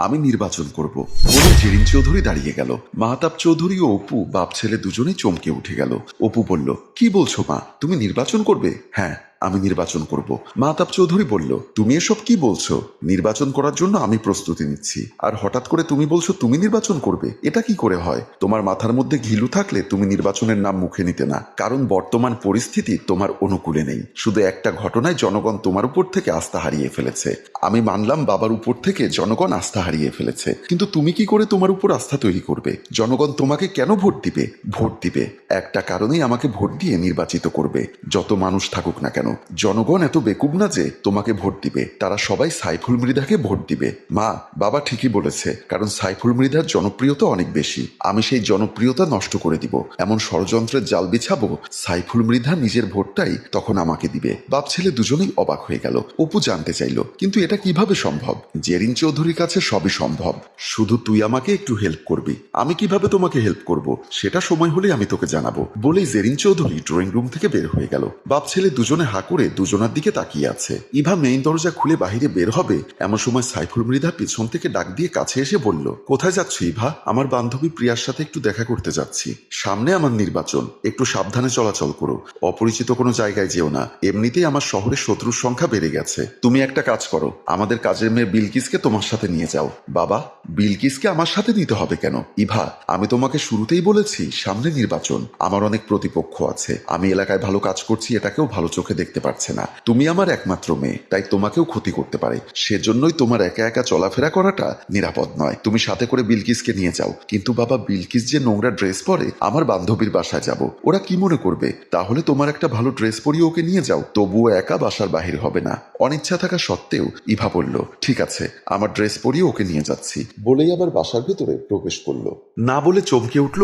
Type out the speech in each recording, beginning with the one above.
আমি নির্বাচন করব। বলে জেরিন চৌধুরী দাঁড়িয়ে গেল। মাহতাব চৌধুরী ও অপু, বাপ ছেলে দুজনে চমকে উঠে গেল। অপু বলল, কি বলছো মা? তুমি নির্বাচন করবে? হ্যাঁ। আমি নির্বাচন করব। মাহতাব চৌধুরী বলল, তুমি এসব কি বলছো? নির্বাচন করার জন্য আমি প্রস্তুতি নিচ্ছি। আর হঠাৎ করে তুমি বলছো তুমি নির্বাচন করবে, এটা কি করে হয়? তোমার মাথার মধ্যে ঘিলু থাকলে তুমি নির্বাচনের নাম মুখে নিতে না। কারণ বর্তমান পরিস্থিতি তোমার অনুকূলে নেই। শুধু একটা ঘটনায় জনগণ তোমার উপর থেকে আস্থা হারিয়ে ফেলেছে। আমি মানলাম বাবার উপর থেকে জনগণ আস্থা হারিয়ে ফেলেছে। কিন্তু তুমি কি করে তোমার উপর আস্থা তৈরি করবে? জনগণ তোমাকে কেন ভোট দিবে? ভোট দিবে। একটা কারণেই আমাকে ভোট দিয়ে নির্বাচিত করবে। যত মানুষ থাকুক না কেন। জনগণ এত বেকুব না যে তোমাকে ভোট দিবে। তারা সবাই সাইফুল মৃধাকে ভোট দিবে। মা, বাবা ঠিকই বলেছে, কারণ সাইফুল মৃধার জনপ্রিয়তা অনেক বেশি। আমি সেই জনপ্রিয়তা নষ্ট করে দিব। এমন ষড়যন্ত্রের জাল বিছাবো, সাইফুল মৃধা নিজের ভোটটাই তখন আমাকে দিবে। বাপ ছেলে দুজনেই অবাক হয়ে গেল। অপু জানতে চাইলো, কিন্তু এটা কীভাবে সম্ভব? জেরিন চৌধুরীর কাছে সবই সম্ভব। শুধু তুই আমাকে একটু হেল্প করবি। আমি কীভাবে তোমাকে হেল্প করব? সেটা সময় হলে আমি তোকে জানাব। বলেই জেরিন চৌধুরী ড্রয়িং রুম থেকে বের হয়ে গেল। বাপ ছেলে দুজনে হা করে দুজনার দিকে তাকিয়ে আছে। ইভা মেইন দরজা খুলে বাহিরে বের হবে, এমন সময় সাইফুল মৃধা পিছন থেকে ডাক দিয়ে কাছে এসে বলল, কোথায় যাচ্ছ ইভা? আমার বান্ধবী প্রিয়ার সাথে একটু দেখা করতে যাচ্ছি। সামনে আমার নির্বাচন। একটু সাবধানে চলাচল করো। অপরিচিত কোনো জায়গায় যেও না। এমনিতেই আমার শহরে শত্রুর সংখ্যা বেড়ে গেছে। তুমি একটা কাজ করো। আমাদের কাজের মেয়ে বিলকিসকে তোমার সাথে নিয়ে যাও। বাবা, বিলকিসকে আমার সাথে নিতে হবে কেন? ইভা, আমি তোমাকে শুরুতেই বলেছি, সামনে নির্বাচন। আমার অনেক প্রতিপক্ষ আছে। আমি এলাকায় ভালো কাজ করছি, এটাকেও ভালো চোখে দেখতে পারছে না। তুমি আমার একমাত্র মেয়ে, তাই তোমাকেও ক্ষতি করতে পারে। সেজন্যই তোমার একা একা চলাফেরা করাটা নিরাপদ নয়। তুমি সাথে করে বিলকিসকে নিয়ে যাও। কিন্তু বাবা, বিলকিস যে নোংরা ড্রেস পরে, আমার বান্ধবীর বাসায় যাব। ওরা কি মনে করবে? তাহলে তোমার একটা ভালো ড্রেস পরিয়ে ওকে নিয়ে যাও। তবুও একা বাসার বাহির হবে না। অনিচ্ছা থাকা সত্ত্বেও ইভা বলল, ঠিক আছে, আমার ড্রেস পরিয়ে ওকে নিয়ে যাচ্ছি। বলেই আবার বাসার ভেতরে প্রবেশ করল। না বলে চমকে উঠল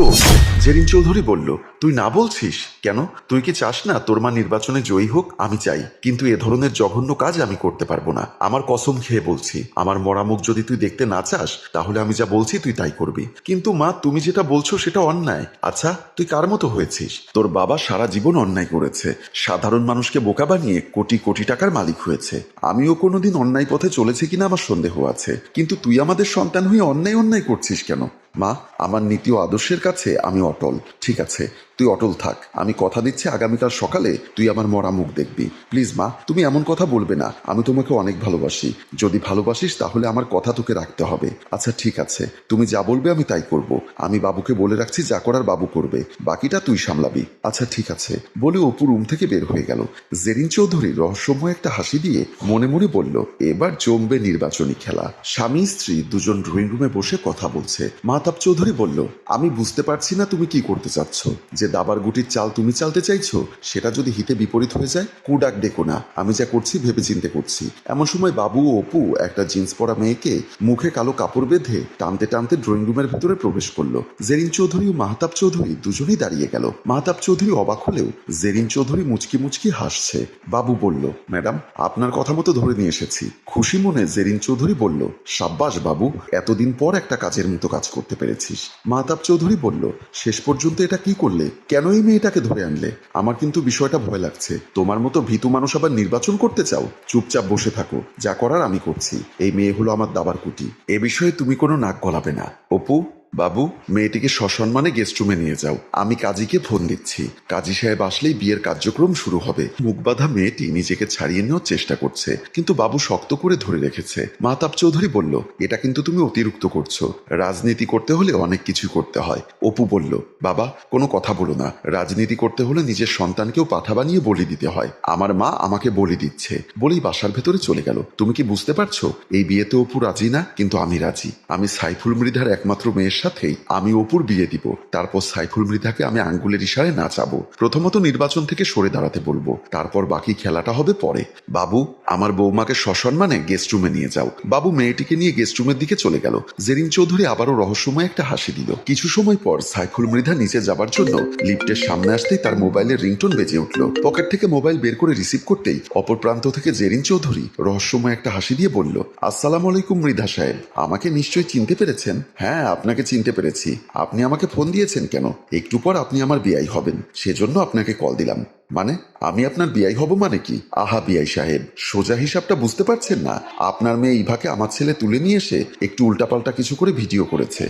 জেরিন চৌধুরী বলল, তুই না বলছিস? কেন? তুই কি চাস না তোর মা নির্বাচনে জয়ী হোক? আমি চাই, কিন্তু এ ধরনের জঘন্য কাজ আমি করতে পারব না। আমার কসম খেয়ে বলছি, আমার মরা মুখ যদি তুই দেখতে না চাস, তাহলে আমি যা বলছি তুই তাই করবি। কিন্তু মা, তুমি যেটা বলছো সেটা অন্যায়। আচ্ছা তুই কার মতো হয়েছিস? তোর বাবা সারা জীবন অন্যায় করেছে। সাধারণ মানুষকে বোকা বানিয়ে কোটি কোটি টাকার মালিক হয়েছে। আমিও কোনোদিন অন্যায় পথে চলেছে কিনা আমার সন্দেহ আছে। কিন্তু তুই আমাদের সন্তান হয়ে অন্যায় অন্যায় করছিস কেন? মা, আমার নীতি ও আদর্শের কাছে, আমি অটল। ঠিক আছে, তুই অটল থাক। আমি কথা দিচ্ছি আগামীকাল সকালে, তুই আমার মরা মুখ দেখবি। প্লিজ মা, তুমি এমন কথা বলবে না। আমি তোমাকে অনেক ভালোবাসি। যদি ভালোবাসিস, তাহলে আমার কথা তোকে রাখতে হবে। আচ্ছা ঠিক আছে। তুমি যা বলবে, আমি তাই করব। আমি বাবুকে বলে রাখছি, যা করার বাবু করবে। বাকিটা তুই সামলাবি। আচ্ছা ঠিক আছে। বলে অপু রুম থেকে বের হয়ে গেল। জেরিন চৌধুরী রহস্যময় একটা হাসি দিয়ে মনে মনে বলল, এবার জমবে নির্বাচনী খেলা। স্বামী, স্ত্রী দুজন ড্রয়িং রুমে বসে কথা বলছে। মাতাব চৌধুরী বলল, আমি বুঝতে পারছি না তুমি কি করতে চাচ্ছ। যে দাবার গুটির চাল তুমি চালতে চাইছো, সেটা যদি হিতে বিপরীত হয়ে যায়, কুডাক ডেকো না। আমি যা করছি ভেবে চিন্তে করছি। এমন সময় বাবু ও অপু একটা জিন্স পরা মেয়েকে মুখে কালো কাপড় বেঁধে টানতে টানতে ড্রয়িং রুমের ভিতরে প্রবেশ করল। জেরিন চৌধুরী ও মাহতাব চৌধুরী দুজনেই দাঁড়িয়ে গেল। মাহতাব চৌধুরী অবাক হলেও জেরিন চৌধুরী মুচকি মুচকি হাসছে। বাবু বলল, ম্যাডাম, আপনার কথা মতো ধরে নিয়ে এসেছি। খুশি মনে জেরিন চৌধুরী বলল, সাব্বাস বাবু, এতদিন পর একটা কাজের মতো কাজ করতে পেরেছিস। মাহতাব চৌধুরী বলল, শেষ পর্যন্ত এটা কি করলে? কেন এই মেয়েটাকে ধরে আনলে? আমার কিন্তু বিষয়টা ভয় লাগছে। তোমার মতো ভীতু মানুষ আবার নির্বাচন করতে চাও? চুপচাপ বসে থাকো। যা করার আমি করছি। এই মেয়ে হলো আমার দাবার কুটি। এ বিষয়ে তুমি কোনো নাক গলাবে না। অপু বাবু, মেয়েটিকে সসম্মানে গেস্ট রুমে নিয়ে যাও। আমি কাজীকে ফোন দিচ্ছি। কাজী সাহেব আসলেই বিয়ের কার্যক্রম শুরু হবে। মুখবাধা মেয়েটি নিজেকে ছাড়িয়ে নেওয়ার চেষ্টা করছে। কিন্তু বাবু শক্ত করে ধরে রেখেছে। মাতাব চৌধুরী বলল, এটা কিন্তু তুমি অতিরিক্ত করছ। রাজনীতি করতে হলে অনেক কিছু করতে হয়। অপু বলল, বাবা, কোনো কথা বলো না। রাজনীতি করতে হলে নিজের সন্তানকেও পাঠা বানিয়ে বলি দিতে হয়। আমার মা আমাকে বলি দিচ্ছে। বলেই বাসার ভেতরে চলে গেল। তুমি কি বুঝতে পারছ? এই বিয়েতে অপু রাজি না? কিন্তু আমি রাজি। আমি সাইফুল মৃধার একমাত্র মেয়ের সাথেই আমি অপুর বিয়ে দিব। তারপর সাইফুল মৃধাকে আমি আঙ্গুলের ইশারায় নাচাবো। প্রথমত নির্বাচন থেকে সরে দাঁড়াতে বলব। তারপর বাকি খেলাটা হবে পরে। বাবু, আমার বৌমাকে সসম্মানে গেস্ট রুমে নিয়ে যাও। বাবু মেয়েটিকে নিয়ে গেস্ট রুমের দিকে চলে গেল। জেরিন চৌধুরী আবারও রহস্যময় একটা হাসি দিল। কিছু সময় পর সাইফুল মৃধা নিচে যাবার জন্য লিফটের সামনে আসতেই তার মোবাইলের রিংটোন বেজে উঠল। পকেট থেকে মোবাইল বের করে রিসিভ করতেই অপর প্রান্ত থেকে জেরিন চৌধুরী রহস্যময় একটা হাসি দিয়ে বলল, আসসালাম আলাইকুম মৃধা সাহেব। আমাকে নিশ্চয়ই চিনতে পেরেছেন? হ্যাঁ আপনাকে চিনতে পেরেছি। আপনি আমাকে ফোন দিয়েছেন কেন? একটু পর আপনি আমার বিয়াই হবেন। সেজন্য আপনাকে কল দিলাম। মানে আমি আপনার বিয়াই হব মানে কি? আহা বিয়াই সাহেব, সোজা হিসাবটা বুঝতে পারছেন না। আপনার মেয়ে ইভাকে আমার ছেলে তুলে নিয়ে এসে একটু উল্টাপাল্টা কিছু করে ভিডিও করেছে।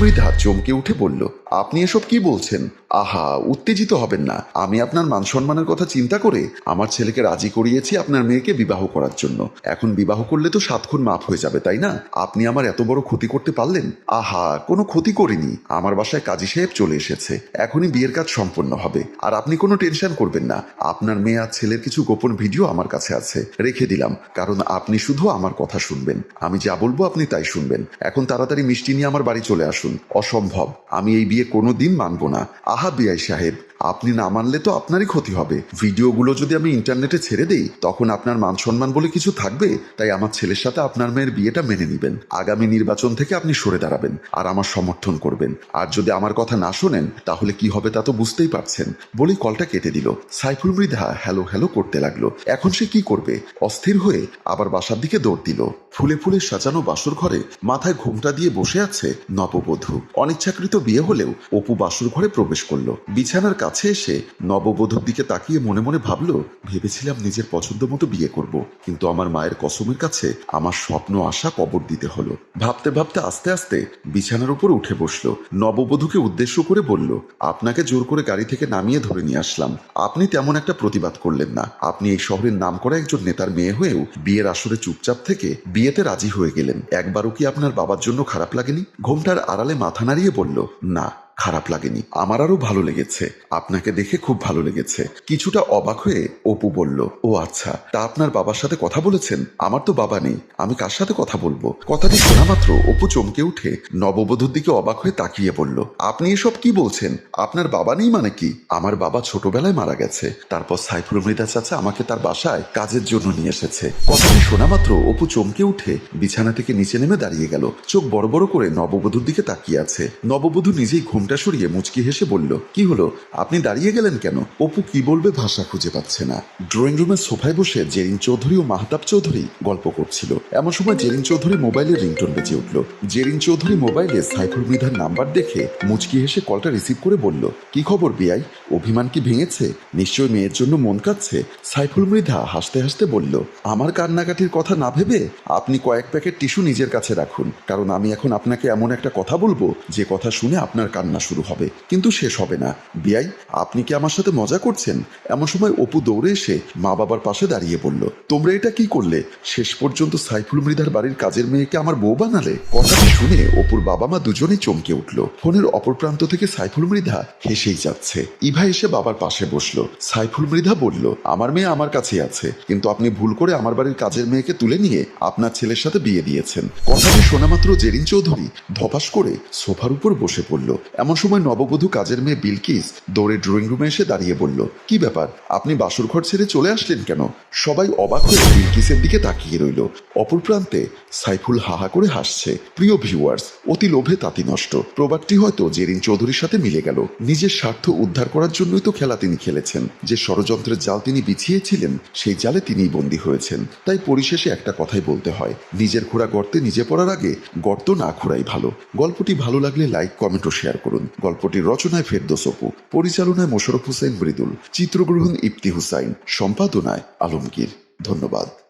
মৃধা চমকে উঠে বলল, আপনি এসব কি বলছেন? আহা, উত্তেজিত হবেন না। আমি আপনার মান সম্মানের কথা চিন্তা করে আমার ছেলেকে রাজি করিয়েছি আপনার মেয়েকে বিবাহ করার জন্য। এখন বিবাহ করলে তো সাতক্ষণ মাফ হয়ে যাবে, তাই না? আপনি আমার এত বড় ক্ষতি করতে পারলেন? আহা, কোনো ক্ষতি করিনি। আমার বাসায় কাজী সাহেব চলে এসেছে। এখনই বিয়ের কাজ সম্পন্ন হবে। আর আপনি কোনো টেনশন করবেন না। আপনার মেয়ে আর ছেলের কিছু গোপন ভিডিও আমার কাছে আছে। রেখে দিলাম, কারণ আপনি শুধু আমার কথা শুনবেন। আমি যা বলব আপনি তাই শুনবেন। এখন তাড়াতাড়ি মিষ্টি নিয়ে আমার বাড়ি চলে আসুন। অসম্ভব, আমি এই বিয়ে কোনো দিন মানব না। আহা, বিআই সাহেব। আপনি না মানলে তো আপনারই ক্ষতি হবে। ভিডিওগুলো যদি আমি ইন্টারনেটে ছেড়ে দেই, তখন আপনার মান সম্মান বলে কিছু থাকবে, তাই আমার ছেলের সাথে আপনার মেয়ের বিয়েটা মেনে নেবেন। আগামী নির্বাচন থেকে আপনি সরে দাঁড়াবেন আর আমার সমর্থন করবেন। আর যদি আমার কথা না শোনেন, তাহলে কি হবে তা তো বুঝতেই পারছেন, বলেই কলটা কেটে দিল। সাইফুল মৃধা হ্যালো হ্যালো করতে লাগল। এখন সে কি করবে? অস্থির হয়ে আবার বাসার দিকে দৌড় দিল। ফুলে ফুলে সাজানো বাসর ঘরে মাথায় ঘোমটা দিয়ে বসে আছে নববধূ। অনিচ্ছাকৃত বিয়ে হলেও অপু বাসর ঘরে প্রবেশ করল। বিছানার কাছে এসে নববধূর দিকে তাকিয়ে মনে মনে ভাবল, ভেবেছিলাম নিজের পছন্দ মতো বিয়ে করব, কিন্তু আমার মায়ের কসমের কাছে আমার স্বপ্ন, আশা কবর দিতে হলো। ভাবতে ভাবতে আস্তে আস্তে বিছানার উপর উঠে বসল। নববধূকে উদ্দেশ্য করে বলল, আপনাকে জোর করে গাড়ি থেকে নামিয়ে ধরে নিয়ে আসলাম। আপনি তেমন একটা প্রতিবাদ করলেন না। আপনি এই শহরের নাম করা একজন নেতার মেয়ে হয়েও বিয়ের আসরে চুপচাপ থেকে বিয়েতে রাজি হয়ে গেলেন। একবারও কি আপনার বাবার জন্য খারাপ লাগেনি? ঘোমটার আড়ালে মাথা নাড়িয়ে বলল, না। খারাপ লাগেনি। আমার আরও ভালো লেগেছে। আপনাকে দেখে খুব ভালো লেগেছে। কিছুটা অবাক হয়ে অপু বলল, ও আচ্ছা তা আপনার বাবার সাথে কথা বলেছেন? আমার তো বাবা নেই। আমি কার সাথে কথা বলব? কথাটি শোনা মাত্র অপু চমকে উঠে নববধূর দিকে অবাক হয়ে তাকিয়ে বলল, আপনি এসব কি বলছেন? আপনার বাবা নেই মানে কি? আমার বাবা ছোটবেলায় মারা গেছে। তারপর সাইফুল মৃদা চাচা আমাকে তার বাসায় কাজের জন্য নিয়ে এসেছে। কথাটি শোনা মাত্র অপু চমকে উঠে বিছানা থেকে নিচে নেমে দাঁড়িয়ে গেল। চোখ বড় বড় করে নববধূর দিকে তাকিয়ে আছে। নববধূ নিজেই ঘুমটা সরিয়ে মুচকি হেসে বলল, কি হলো? আপনি দাঁড়িয়ে গেলেন কেন? অপু কি বলবে ভাষা খুঁজে পাচ্ছে না। ড্রয়িং রুমের সোফায় বসে জেরিন চৌধুরী ও মাহতাব চৌধুরী গল্প করছিল। এমন সময় জেরিন চৌধুরী মোবাইলের রিংটোন বেজে উঠল। জেরিন চৌধুরী মোবাইলে সাইফুল মৃধার নাম্বার দেখে মুচকি হেসে কলটা রিসিভ করে বলল, কি খবর বিআই? অভিমান কি ভেঙেছে? নিশ্চয় মেয়ের জন্য মন কাচ্ছে সাইফুল মৃধা হাসতে হাসতে বলল, আমার কান্নাকাটির কথা না ভেবে আপনি কয়েক প্যাকেট টিস্যু নিজের কাছে রাখুন, কারণ আমি এখন আপনাকে এমন একটা কথা বলব যে কথা শুনে আপনার কান্না শুরু হবে। কিন্তু শেষ হবে না। বিআই, আপনি কি আমার সাথে মজা করছেন? এমন সময় অপু দৌড়ে এসে মা বাবার পাশে দাঁড়িয়ে বলল, তোমরা এটা কি করলে? শেষ পর্যন্ত সাইফুল মৃধার বাড়ির কাজের মেয়েকে আমার বউ বানালে? কথাটি শুনে অপুর বাবা মা দুজনেই চমকে উঠল। ফোনের অপর প্রান্ত থেকে সাইফুল মৃধা হেসেই যাচ্ছে। ইভা এসে বাবার পাশে বসল। সাইফুল মৃধা বলল, আমার মেয়ে আমার কাছেই আছে, কিন্তু আপনি ভুল করে আমার বাড়ির কাজের মেয়েকে তুলে নিয়ে আপনার ছেলের সাথে বিয়ে দিয়েছেন। কথাটি শোনা মাত্র জেরিন চৌধুরী ধপাস করে সোফার উপর বসে পড়ল। এমন সময় নববধূ কাজের মেয়ে বিলকিস দৌড়ে ড্রয়িং রুমে এসে দাঁড়িয়ে বলল, কি ব্যাপার? আপনি বাসর ঘর ছেড়ে চলে আসলেন কেন? সবাই অবাক হয়ে বিলকিসের দিকে তাকিয়ে রইল। অপর প্রান্তে সাইফুল হাহা করে হাসছে। প্রিয় ভিউয়ার্স অতি লোভে তাঁতি নষ্ট। প্রবাদটি হয়তো জেরিন চৌধুরীর সাথে মিলে গেল। নিজের স্বার্থ উদ্ধার করার জন্যই তো খেলা তিনি খেলেছেন। যে ষড়যন্ত্রের জাল তিনি বিছিয়েছিলেন, সেই জালে তিনিই বন্দী হয়েছেন। তাই পরিশেষে একটা কথাই বলতে হয়, নিজের খোঁড়া গর্তে নিজে পড়ার আগে গর্ত না খোঁড়াই ভালো। গল্পটি ভালো লাগলে লাইক কমেন্ট ও শেয়ার করুন। গল্পটির রচনায় ফেরদোস অপু পরিচালনায় মোশরফ হোসেন মৃদুল চিত্রগ্রহণ ইফতি হুসাইন সম্পাদনায় আলমগীর। ধন্যবাদ।